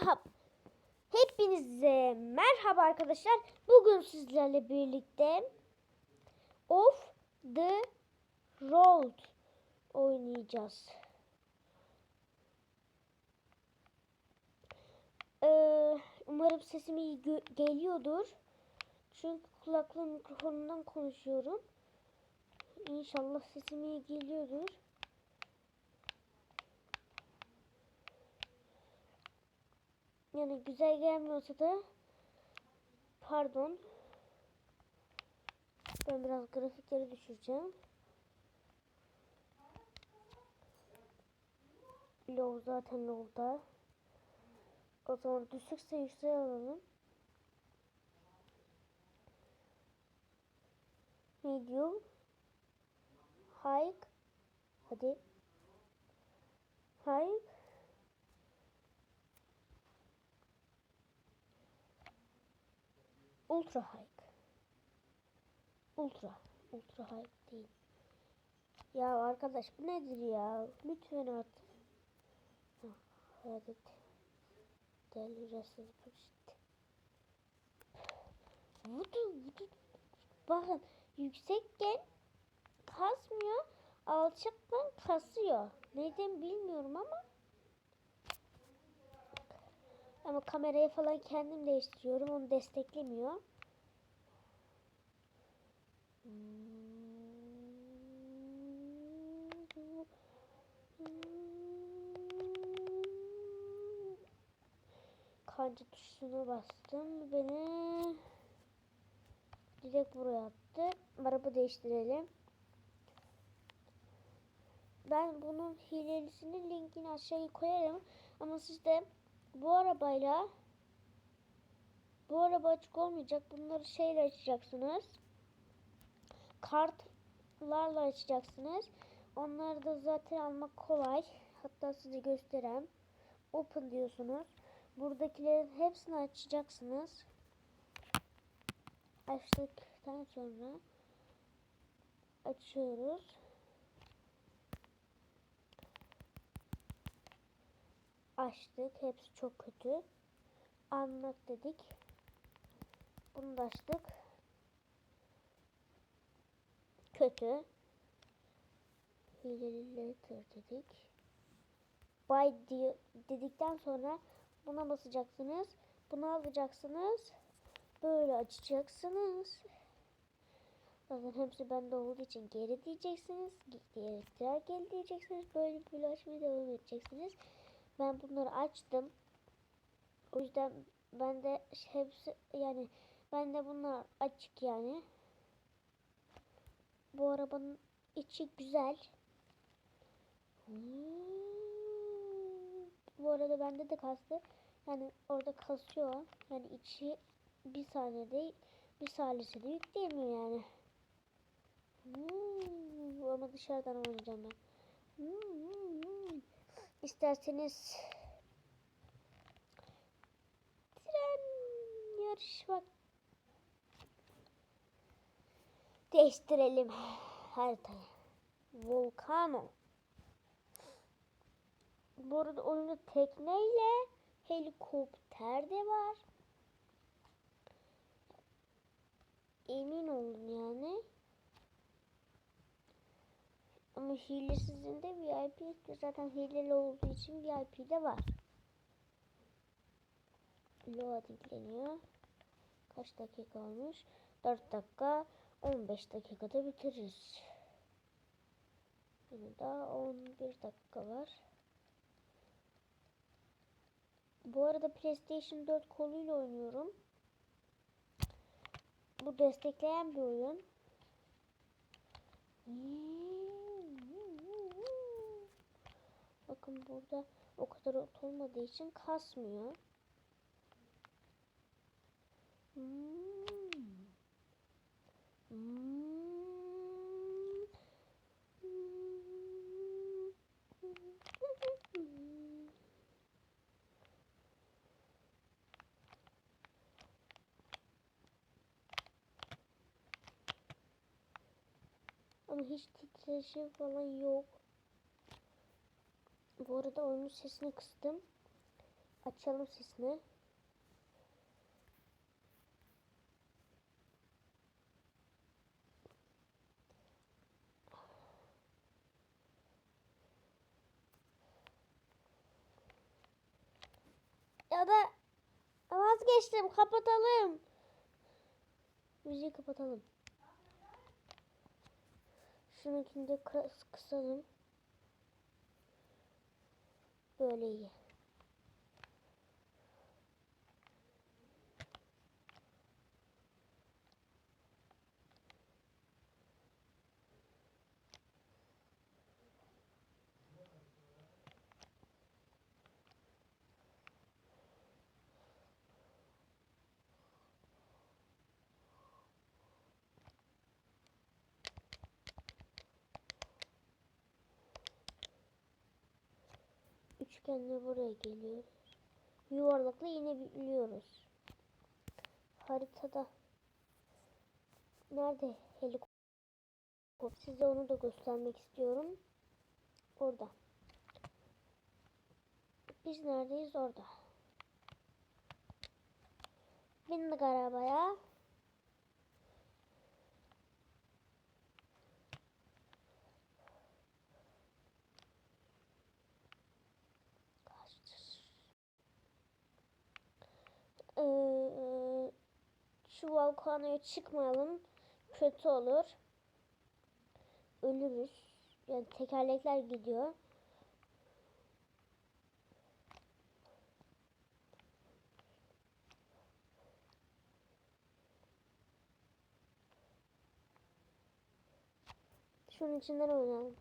Merhaba. Hepinize merhaba arkadaşlar. Bugün sizlerle birlikte Off the Road oynayacağız. Ee, umarım sesim iyi geliyordur. Çünkü kulaklığı mikrofonundan konuşuyorum. İnşallah sesim iyi geliyordur. Yani güzel gelmiyorsa da pardon. Ben biraz grafikleri düşüreceğim. Low zaten low'da. O zaman düşükse yükseğe alalım. Medium. High. Hadi. High. Ultra high. Ultra. Ultra high değil. Ya arkadaş bu nedir ya? Lütfen artık. Hadi. Deliresiz bu işte. Vudu vudu. Bakın yüksekken kasmıyor. Alçaktan kasıyor. Neden bilmiyorum ama. Ama kamerayı falan kendim değiştiriyorum. Onu desteklemiyor. Kanca tuşuna bastım. Beni direkt buraya attı. Araba değiştirelim. Ben bunun hilelisinin linkini aşağıya koyarım. Ama siz de bu arabayla bu araba açık olmayacak. Bunları şeyle açacaksınız. Kartlarla açacaksınız. Onları da zaten almak kolay. Hatta size göstereyim. Open diyorsunuz. Buradakilerin hepsini açacaksınız. Açtıktan sonra açıyoruz. Açtık. Hepsi çok kötü. Anlat dedik. Bunu da açtık. Kötü. Letter dedik. Buy diye dedikten sonra buna basacaksınız. Bunu alacaksınız. Böyle açacaksınız. Zaten hepsi bende olduğu için geri diyeceksiniz. Geri geri diyeceksiniz. Böyle böyle açmaya devam edeceksiniz. Ben bunları açtım. O yüzden ben de hepsi yani ben de bunlar açık yani. Bu arabanın içi güzel. Bu arada bende de kastı. Yani orada kasıyor. Yani içi bir saniyede bir saniyede yükleyemiyor yani. Hmm, ama dışarıdan oynayacağım ben. Hmm, İsterseniz tren yarış bak değiştirelim haritayı. Volcano. Bu arada oyunda tekneyle helikopter de var. Emin olun yani. Ama hilesizinde VIP zaten hileli olduğu için VIP de var. Loading deniyor. Kaç dakika olmuş? 4 dakika 15 dakikada bitiririz. Yani daha 11 dakika var. Bu arada PlayStation 4 koluyla oynuyorum. Bu destekleyen bir oyun. Bakın burada o kadar ot olmadığı için kasmıyor. Ama hiç titreşim falan yok. Bu arada oyunun sesini kıstım. Açalım sesini. Ya da vazgeçtim kapatalım. Müziği kapatalım. Şununkini de kıs kısalım. Böyle iyi. Üçgenle buraya geliyoruz. Yuvarlakla yine biliyoruz. Haritada nerede helikopter? Size onu da göstermek istiyorum. Orada. Biz neredeyiz? Orada. Bindik arabaya. Ee, şu volkanoya çıkmayalım. Kötü olur. Ölürüz. Yani tekerlekler gidiyor. Şunun içinden oynayalım.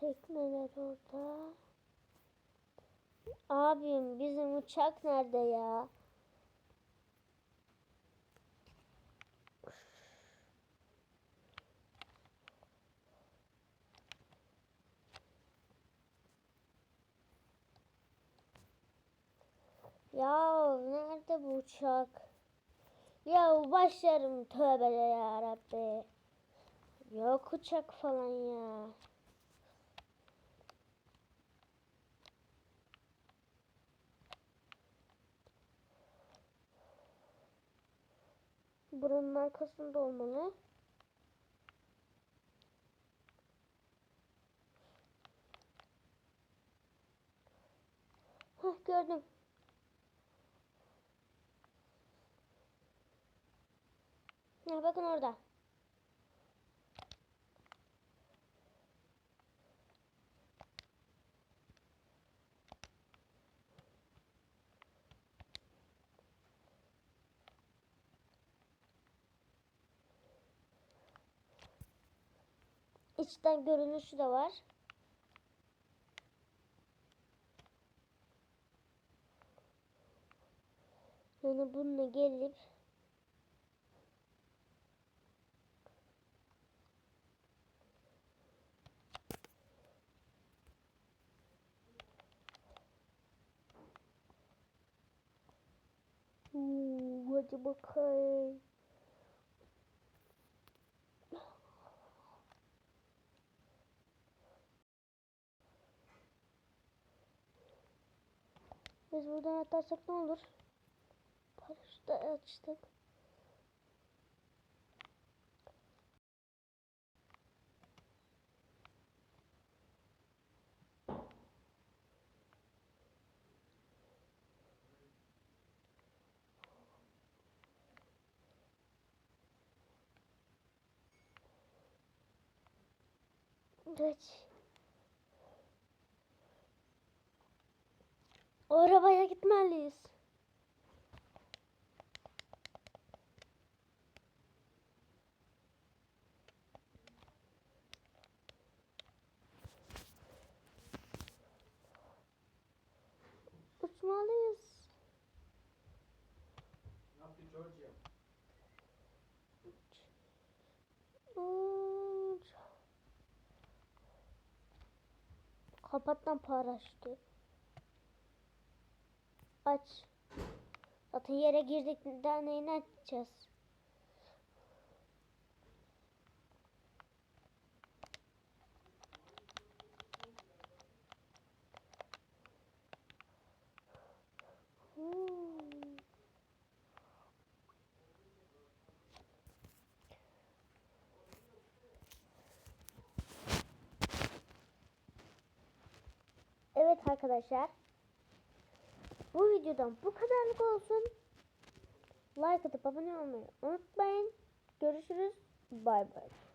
Tekneler orada. Abim bizim uçak nerede ya? Ya nerede bu uçak? Ya başlarım tövbe ya Rabbi. Yok uçak falan ya. Buranın arkasında olmalı. Hah gördüm. Ha, bakın orada. İçten görünüşü de var. Yani bununla gelip hadi bakayım. Biz buradan atlarsak ne olur? Paraşütü açtık. Evet. O arabaya gitmeliyiz. Uçmalıyız. Uç. Kapattan paraşütü. Aç. Zaten yere girdik daha neyini açacağız? Evet arkadaşlar. Bu videodan bu kadarlık olsun. Like atıp abone olmayı unutmayın. Görüşürüz. Bay bay.